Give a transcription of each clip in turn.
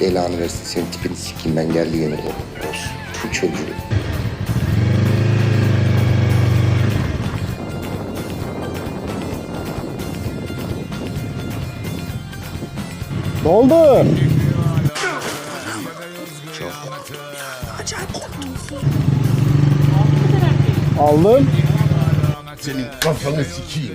belanı versin. Senin tipini sikeyim ben geldi yeni. Olsun. Bu çocuğu. Ne oldu? Aldım. Senin kafanı sikeyim.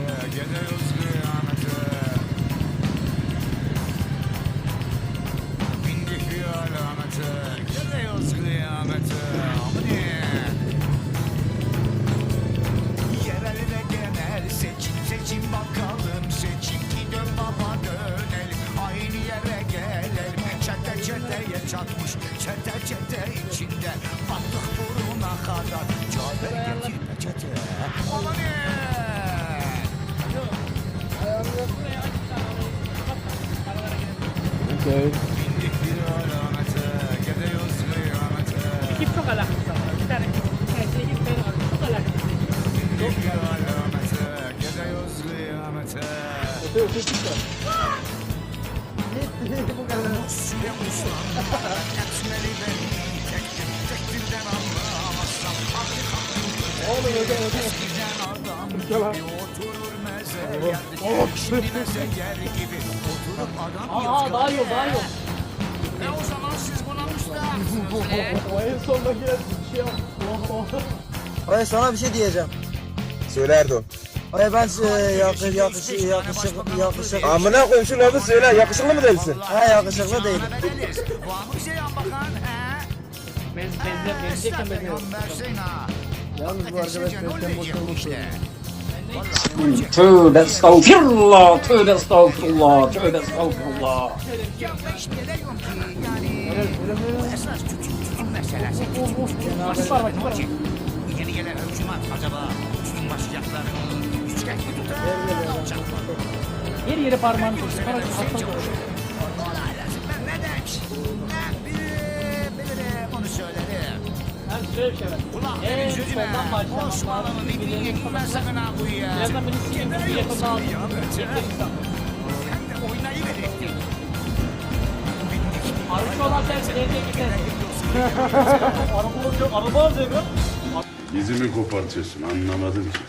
beni tektir Tektirden anlamazsam Eskiden adam gibi yer Şimdi meze yer gibi oturup adam Aa daha yok daha yok. E o zaman siz buna müstahaksınız O en sondaki şey yap. Hayır sana bir şey diyeceğim. Söyle Erdoğan. Hayır ben e, yakış, yakış, yakışık, yakışık, Amına koyayım şu lafı söyle. Yakışıklı mı değilsin? ha yakışıklı değilim. Var mı bize yan bakan he? Bez, bezle, bezleyken bezle. Peygambersin ha. Yalnız bu arkadaş Ateşince ne Tövbe estağfirullah, tövbe estağfirullah, tövbe estağfirullah. Yeni gelen hükümet acaba tütün başlayacaklarını üçgen mi? Her yere parmağını koysun. Şöyle bir şey var. Ulan En soldan başlamak Osmanlı'nın sakın ha bu ya. Birazdan beni sikeyim. Bir yakın insan. Hem de oynayıverir. Arıcı olan sensin. Evde gidersin. Araba olacak. Araba alacak. Dizimi kopartıyorsun anlamadım ki.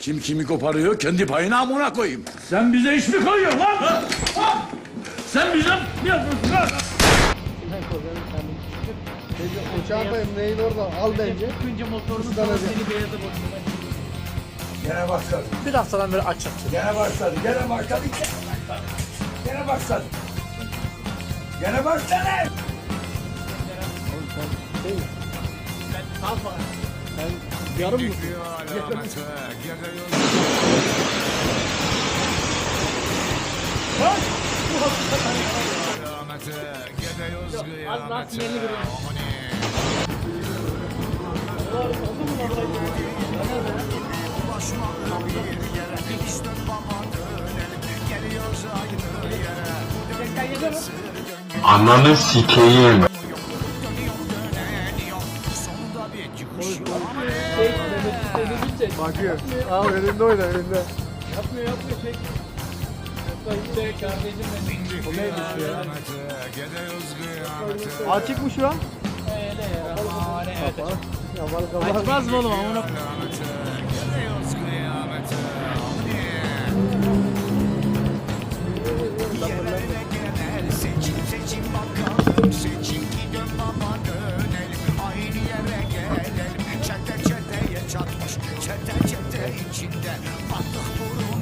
Kim kimi koparıyor kendi payına amına koyayım. Sen bize iş mi koyuyorsun lan? Ha? Sen bize ne yapıyorsun lan? Uçağın da neyin orada al bence. Kınca motorunu Islanacak. sonra seni beyaza boşuna. Gene başladı. Bir haftadan beri açık. Gene başladı. Gene başladı. Gene başladı. Gene başladı. Kalma. Yarım mı? Az daha sinirli musun? Ananı sikeyim. Şey. Bakıyor. Al önünde oyna önünde. Yapmıyor yapmıyor çek. Şey kardeşim benim. O? Açık mı şu an? Öyle ya. Ya bana kapat. Açmaz mı oğlum amına Seçim seçim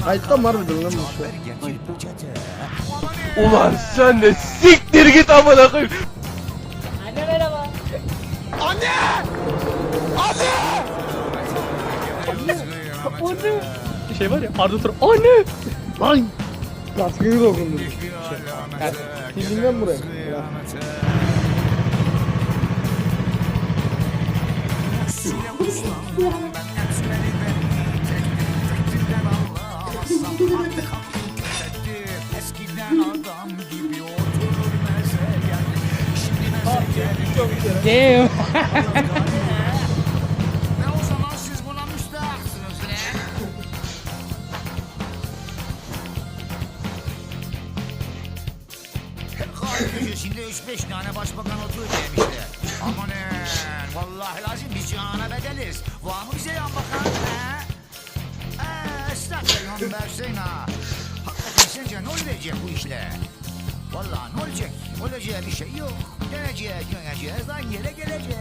Kayıtta mı harbiden lan bu peçete Ulan sen de siktir git amına koyayım. Anne merhaba. Bir şey var ya Arda Turan. Anne. Lan! Kaskını dokundum. Dizinden buraya. Köşesinde üç beş tane başbakan oturuyor demişler. Amanın vallahi lazım biz cihana bedeliz. Var mı bize yan bakan he? Estağfurullah versin ha. Hakikaten sence ne olacak bu işle? Vallahi ne olacak? Olacağı bir şey yok. Döneceğiz, döneceğiz, aynı yere geleceğiz.